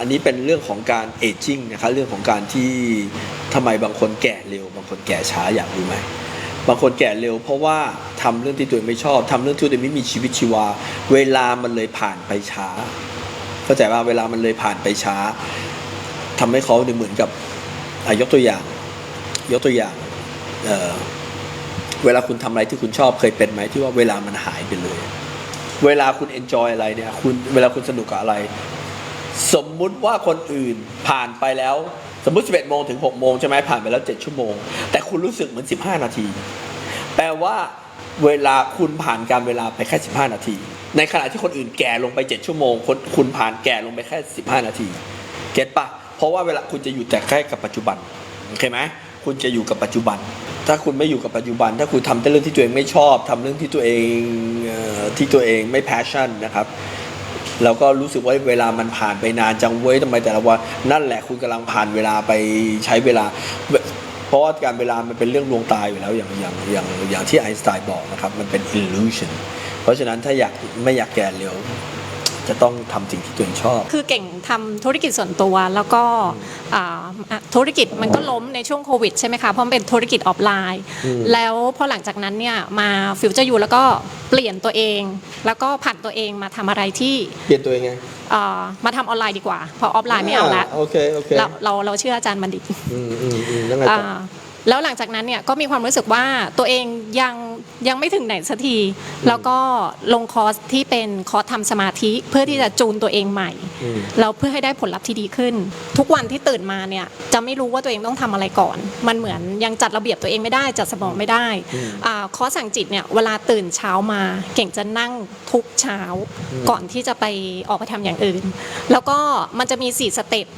อันนี้เป็นเรื่องของการเอจจิ้งนะครับเรื่องของการที่ทำไมบางคนแก่เร็ว บางคนแก่ช้าอยากรู้ไหมบางคนแก่เร็วเพราะว่าทำเรื่องที่ตัวเองไม่ชอบทำเรื่องที่ตัวเองไม่มีชีวิตชีวา เวลามันเลยผ่านไปช้า เข้าใจว่าเวลามันเลยผ่านไปช้าทำให้เขาเนี่ยเหมือนกับยกตัวอย่าง ยกตัวอย่างเเวลาคุณทำอะไรที่คุณชอบเคยเป็นไหมที่ว่าเวลามันหายไปเลย เวลาคุณเอนจอยอะไรเนี่ยคุณเวลาคุณสนุกกับอะไร สมมุติว่าคนอื่นผ่านไปแล้ว สมมุติ 11โมงถึง6โมงใช่ไหมผ่านไปแล้ว 7 ชั่วโมง แต่คุณรู้สึกเหมือน 15 นาที แปลว่าเวลาคุณผ่านการเวลาไปแค่ 15 นาที ในขณะที่คนอื่นแก่ลงไป 7 ชั่วโมงคนคุณผ่านแก่ลงไปแค่ 15 นาที เก็ตปะเพราะว่าเวลาคุณจะอยู่แต่แค่กับปัจจุบันโอเคไหมคุณจะอยู่กับปัจจุบัน ถ้าคุณไม่อยู่กับปัจจุบัน ถ้าคุณทำแต่เรื่องที่ตัวเองไม่ชอบทำเรื่องที่ตัวเองที่ตัวเองไม่ passion นะครับ เราก็รู้สึกว่าเวลามันผ่านไปนานจังเว้ยทำไมแต่ละวันนั่นแหละคุณกำลังผ่านเวลาไปใช้เวลา เพราะว่าการเวลามันเป็นเรื่องลวงตายอยู่แล้วอย่างอย่างอย่างอย่างที่ไอน์สไตน์บอกนะครับมันเป็น illusion เพราะฉะนั้นถ้าอยากไม่อยากแก่เร็ว จะต้องทำสิ่งที่ตัวเองชอบ คือเก่งทำธุรกิจส่วนตัวแล้วก็อ่าอะธุรกิจมันก็ล้มในช่วงโควิดใช่ไหมคะเพราะมันเป็นธุรกิจออฟไลน์อืมแล้วพอหลังจากนั้นเนี่ยมาฟิวเจอร์ยูแล้วก็เปลี่ยนตัวเอง แล้วก็ผันตัวเองมาทำอะไรที่เปลี่ยนตัวเองไงอ่ามาทำออนไลน์ดีกว่าเพราะออฟไลน์ไม่เอาละโอเคโอเคเราเราเราเชื่ออาจารย์บัณฑิตอืมอืมอืมแล้วไงต่ออ่าแล้วหลังจากนั้นเนี่ยก็มีความรู้สึกว่าตัวเองยัง ยังไม่ถึงไหนสักที แล้วก็ลงคอร์สที่เป็นคอร์สทำสมาธิเพื่อที่จะจูนตัวเองใหม่ อืมแล้วเพื่อให้ได้ผลลัพธ์ที่ดีขึ้น ทุกวันที่ตื่นมาเนี่ยจะไม่รู้ว่าตัวเองต้องทำอะไรก่อน มันเหมือนยังจัดระเบียบตัวเองไม่ได้จัดสมองไม่ได้อืมอ่าคอร์สสั่งจิตเนี่ยเวลาตื่นเช้ามา เก่งจะนั่งทุกเช้าอืมก่อนที่จะไปออกไปทำอย่างอื่น แล้วก็มันจะมีสี่สเต็ป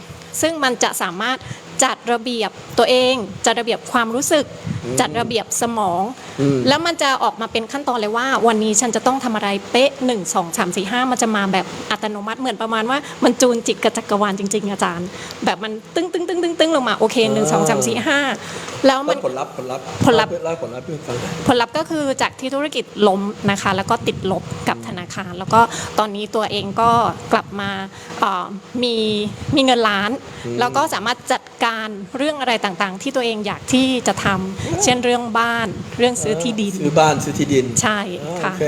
ซึ่งมันจะสามารถ จัดระเบียบตัวเอง จัดระเบียบความรู้สึก จัดระเบียบสมองอืมแล้วมันจะออกมาเป็นขั้นตอนเลยว่า วันนี้ฉันจะต้องทำอะไรเป๊ะ1 2 3 4 5 มันจะมาแบบอัตโนมัติเหมือนประมาณว่ามันจูนจิตกับจักรวาลจริง ๆ อาจารย์ แบบมันตึ้งตึ้งตึ้งตึ้งตึ้งลงมาโอเคหนึ่งสองสามสี่ห้าแล้วมัแล้นวผลลัพธ์ผลลัพธ์ผลลัพธ์เล่าผลลัพธ์ให้ฟังหน่อยผลลัพธ์ก็คือจากที่ธุรกิจล้มนะคะ แล้วก็ติดลบกับธนาคาร แล้วก็ตอนนี้ตัวเองก็กลับมาเอ่อมีมีเงินล้าน แล้วก็สามารถจัดการเรื่องอะไรต่างๆ ที่ตัวเองอยากที่จะทำเช่นเรื่องบ้าน เรื่องซื้อที่ดิน ซื้อบ้านซื้อที่ดินใช่อ๋อค่ะ โอเค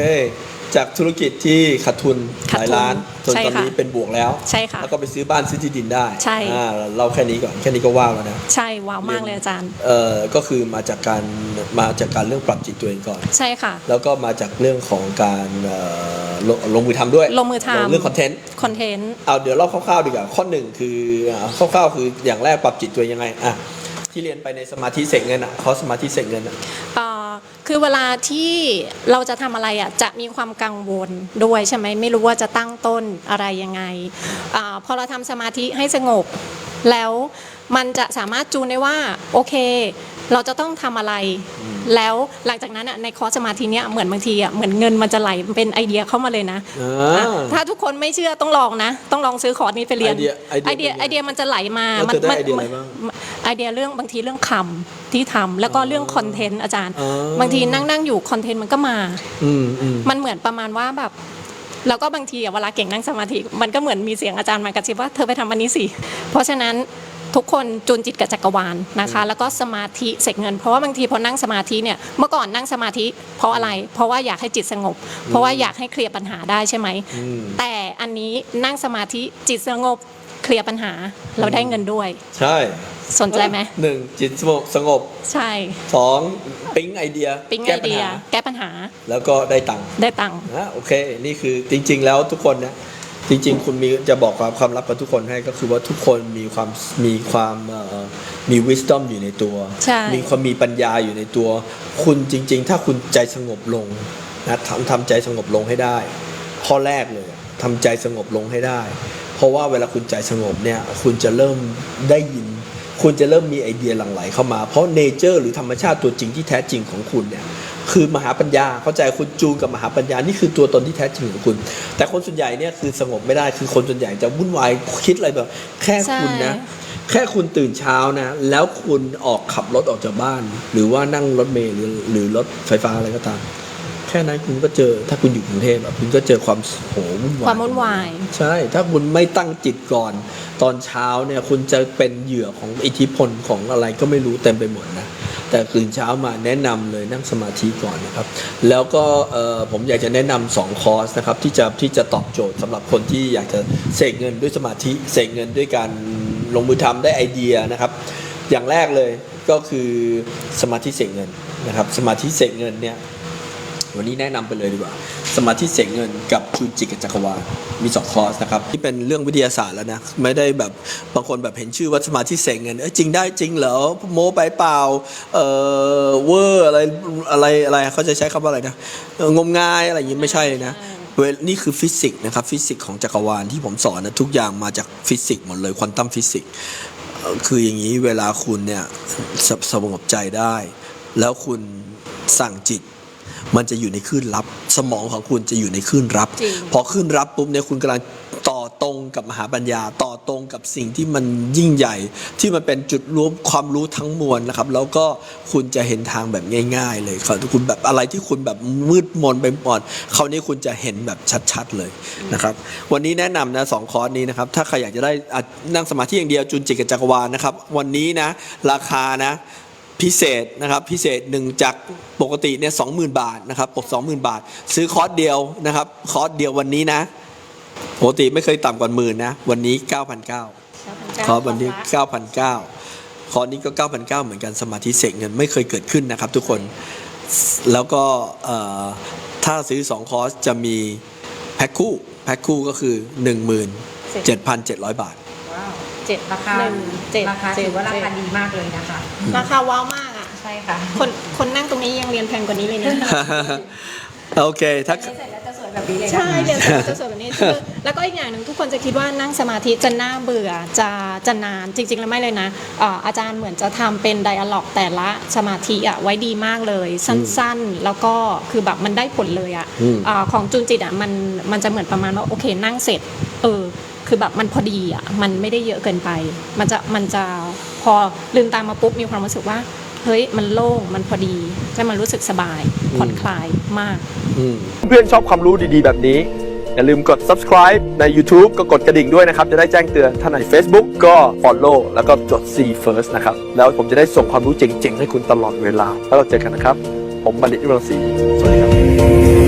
จากธุรกิจที่ขาดทุนหขาดลายทุนล้านจนใช่ตอนค่ะนี้เป็นบวกแล้วใช่ค่ะแล้วก็ไปซื้อบ้านซื้อที่ดินได้ใช่อ่าเราแค่นี้ก่อนแค่นี้ก็ว้าวแล้วนะใช่ว้าวมากเลยอาจารย์เอ่อก็คือมาจากการมาจากการเรื่องปรับจิตตัวเองก่อนใช่ค่ะ แล้วก็มาจากเรื่องของการเอ่อลงลงมือทำด้วยลงมือทำเรื่องคอนเทนต์คอนเทนต์เอาเดี๋ยวเล่าคร่าวๆดีกว่าข้อหนึ่งคืออ่าคร่าวๆคืออย่างแรกปรับจิตตัวเองยังไงอะที่เรียนไปในสมาธิเสกเงินอะเขาสมาธิเสกเงินอะเอ่อ คือเวลาที่เราจะทำอะไรอะจะมีความกังวลด้วยใช่ไหมไม่รู้ว่าจะตั้งต้นอะไรยังไงอพอเราทำสมาธิให้สงบแล้วมันจะสามารถจูนได้ว่าโอเค เราจะต้องทำอะไร แล้วหลังจากนั้นอะในคอร์สสมาธิเนี้ยเหมือนบางทีอะเหมือนเงินมันจะไหลเป็นไอเดียเข้ามาเลยนะอ่อะาถ้าทุกคนไม่เชื่อต้องลองนะ ต้องลองซื้อคอร์สนี้ไปเรียนไอเดียไอเดียไอเดียไอเดียมันจะไหลมาแล้วมัเธอได้ไอเดียอะไรมับ้างไอเดียเรื่องบางทีเรื่องคำที่ทำแล้วก็เรื่องคอนเทนต์อาจารย์อ๋อบางทีนั่งนั่งอยู่คอนเทนต์มันก็มาอืมอืมมันเหมือนประมาณว่าแบบแล้วก็บางทีอะเวลาเก่งนั่งสมาธิมันก็เหมือนมีเสียงอาจารย์มากระซิบว่าเธอไปทำอันนี้สิ เพราะฉะนั้น ทุกคนจูนจิตกับจักรวาลนะคะ แล้วก็สมาธิเสกเงิน เพราะว่าบางทีพอนั่งสมาธิเนี่ยเมื่อก่อนนั่งสมาธิ เพราะอะไร เพราะว่าอยากให้จิตสงบ เพราะว่าอยากให้เคลียร์ปัญหาได้ใช่ไหมอืมแต่อันนี้นั่งสมาธิจิตสงบเคลียร์ปัญหาเราได้เงินด้วย ใช่สนใจไหมหนึ่งจิตสงบสงบ ใช่สองปิ๊งไอเดียปิ๊งไอแก้ปัญเดียหาแก้ปัญหา แล้วก็ได้ตังค์ได้ตังค์นะโอเค นี่คือจริง ๆ แล้วทุกคนนะ จริงๆ คุณมีจะบอกความความลับกับทุกคนให้ก็คือว่าทุกคนมีความมีความเอ่อมี wisdom อยู่ในตัวใช่มีความมีปัญญาอยู่ในตัว คุณจริง ๆ ถ้าคุณใจสงบลงนะทำทำใจสงบลงให้ได้ ข้อแรกเลยอะทำใจสงบลงให้ได้ เพราะว่าเวลาคุณใจสงบเนี่ยคุณจะเริ่มได้ยิน คุณจะเริ่มมีไอเดียหลั่งไหลเข้ามา เพราะเนเจอร์หรือธรรมชาติตัวจริงที่แท้จริงของคุณเนี่ย คือมหาปัญญาเข้าใจคุณจูนกับมหาปัญญานี่คือตัวตนที่แท้จริงของคุณ แต่คนส่วนใหญ่เนี่ยคือสงบไม่ได้คือคนส่วนใหญ่จะวุ่นวายคิดอะไรแบบ แค่คุณนะใช่แค่คุณตื่นเช้านะ แล้วคุณออกขับรถออกจากบ้าน หรือว่านั่งรถเมล์หรือหรือรถไฟฟ้าอะไรก็ตาม แค่นั้นคุณก็เจอถ้าคุณอยู่กรุงเทพแบบคุณก็เจอความโหวุ่นวายความวุ่นวายใช่ ถ้าคุณไม่ตั้งจิตก่อน ตอนเช้าเนี่ยคุณจะเป็นเหยื่อของอิทธิพลของอะไรก็ไม่รู้เต็มไปหมดนะ แต่ตื่นเช้ามาแนะนำเลยนั่งสมาธิก่อนนะครับ แล้วก็ผมอยากจะแนะนำสองคอร์สนะครับที่จะที่จะตอบโจทย์สำหรับคนที่อยากจะเสกเงินด้วยสมาธิเสกเงินด้วยการลงมือทำได้ไอเดียนะครับ อย่างแรกเลยก็คือสมาธิเสกเงินนะครับ สมาธิเสกเงินเนี่ย วันนี้แนะนำไปเลยดีกว่า สมาธิเสกเงินกับจูจิกับจักรวาลมีสองคอร์สนะครับที่เป็นเรื่องวิทยาศาสตร์แล้วนะไม่ได้แบบบางคนแบบเห็นชื่อว่าสมาธิเสกเงินเอ้ยจริงได้จริงเหรอโมไปเปล่าเอ่อเวอร์อะไรอะไรอะไรเขาจะใช้คำว่าอะไรนะเอองมงายอะไรอย่างนี้ไม่ใช่เลยนะเวลนี่คือฟิสิกส์นะครับฟิสิกส์ของจักรวาลที่ผมสอนนะทุกอย่างมาจากฟิสิกส์หมดเลยควอนตัมฟิสิกส์เอ่อคืออย่างนี้เวลาคุณเนี่ยสสงบใจได้ แล้วคุณสั่งจิต มันจะอยู่ในคลื่นรับ สมองของคุณจะอยู่ในคลื่นรับ จริง พอคลื่นรับปุ๊บเนี่ยคุณกำลังต่อตรงกับมหาปัญญา ต่อตรงกับสิ่งที่มันยิ่งใหญ่ ที่มันเป็นจุดรวมความรู้ทั้งมวลนะครับ แล้วก็คุณจะเห็นทางแบบง่าย ๆ เลยครับคุณแบบอะไรที่คุณแบบมืดมนไปหมดคราวนี้คุณจะเห็นแบบชัดๆเลยนะครับ วันนี้แนะนำนะสองคอร์สนี้นะครับ ถ้าใครอยากจะได้อะนั่งสมาธิอย่างเดียวจุนจิตกับจักรวาลนะครับ วันนี้นะราคานะ พิเศษนะครับพิเศษหนึ่งจากปกติเนี่ยสองหมื่นบาทนะครับปกสองหมื่นบาท ซื้อคอร์สเดียวนะครับคอร์สเดียววันนี้นะปกติไม่เคยต่ำกว่าหมื่นนะวันนี้ 9,900คอร์สวันนี้ 9,900คอร์สนี้ก็ 9,900 เหมือนกันสมาธิเสกเงินไม่เคยเกิดขึ้นนะครับทุกคนแล้วก็เอ่อถ้าซื้อ 2 คอร์สจะมีแพ็คคู่แพ็คคู่ก็คือ 17,700 บาทว้าว เจ็ดราคาหนึ่งเจ็ดราคาเจ็ดถือว่าราคาเจ็ดดีมากเลยนะคะ ราคาว้าวมากอะ ใช่ค่ะ คนคนนั่งตรงนี้ยังเรียนแพงกว่านี้เลยนะโอเคถ้าเสร็จแล้วจะสวยแบบนี้เลยนะใช่เรียนเสร็จจะสวยแบบนี้คือแล้วก็อีกอย่างหนึ่งทุกคนจะคิดว่านั่งสมาธิจะน่าเบื่อจะจะนานจริง ๆ แล้วไม่เลยนะอ่าอาจารย์เหมือนจะทำเป็นไดอะล็อกแต่ละสมาธิอะไว้ดีมากเลย สั้นๆ แล้วก็คือแบบมันได้ผลเลยอะอืมอาของจุนจิตอะมันมันจะเหมือนประมาณว่าโอเคนั่งเสร็จเออ คือแบบมันพอดีอะมันไม่ได้เยอะเกินไป มันจะมันจะพอลืมตามาปุ๊บมีความรู้สึกว่าเฮ้ยมันโล่งมันพอดีจะมันรู้สึกสบายผ่อนคลายมากอืมเพื่อนชอบความรู้ดีๆ แบบนี้ อย่าลืมกด subscribe ใน YouTube ก็กดกระดิ่งด้วยนะครับ จะได้แจ้งเตือนถ้าใน Facebook ก็ follow แล้วก็จด see first นะครับ แล้วผมจะได้ส่งความรู้เจ๋งๆ ให้คุณตลอดเวลา แล้วเราเจอกันนะครับ ผมบัณฑิตวิรังศรีสวัสดีครับ